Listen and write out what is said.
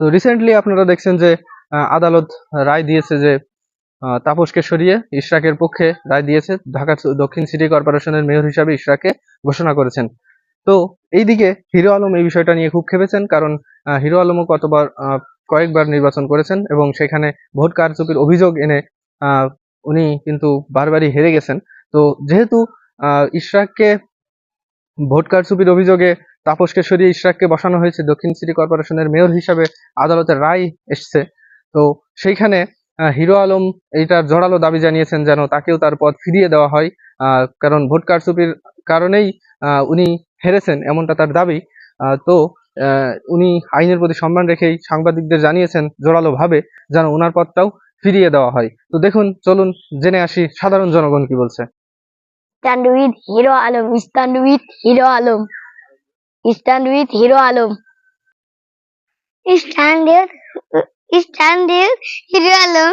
তো রিসেন্টলি আপনারা দেখছেন যে আদালত রায় দিয়েছে যে তাপসকে সরিয়ে ইশরাকের পক্ষে রায় দিয়েছে ঢাকা দক্ষিণ সিটি কর্পোরেশনের মেয়র হিসাবে ইশরাকে ঘোষণা করেছেন তো এইদিকে হিরো আলম এই বিষয়টা নিয়ে খুব খেপেছেন কারণ হিরো আলমও কতবার কয়েকবার নির্বাচন করেছেন এবং সেখানে ভোট কারচুপির অভিযোগ এনে উনি কিন্তু বারবারই হেরে গেছেন তো যেহেতু ইশরাককে ভোট কারচুপির অভিযোগে তাপসকে সরিয়ে ইশরাককে বসানো হয়েছে দক্ষিণ সিটি কর্পোরেশনের মেয়র হিসাবে আদালতের রায় এসছে তো সেইখানে হিরো আলম এইটার জোরালো দাবি জানিয়েছেন যেন তাকেও তার পদ ফিরিয়ে দেওয়া হয় কারণ ভোট কারচুপির কারণেই উনি হেরেছেন এমনটা তার দাবি তো উনি আইনের প্রতি সম্মান রেখেই সাংবাদিকদের জানিয়েছেন জোরালোভাবে যেন ওনার পদটাও ফিরিয়ে দেওয়া হয় তো দেখুন চলুন জেনে আসি সাধারণ জনগণ কি বলছে Stand with Hero Alam. Stand with Hero Alam. Stand with Hero Alam. Stand there. Hero Alam.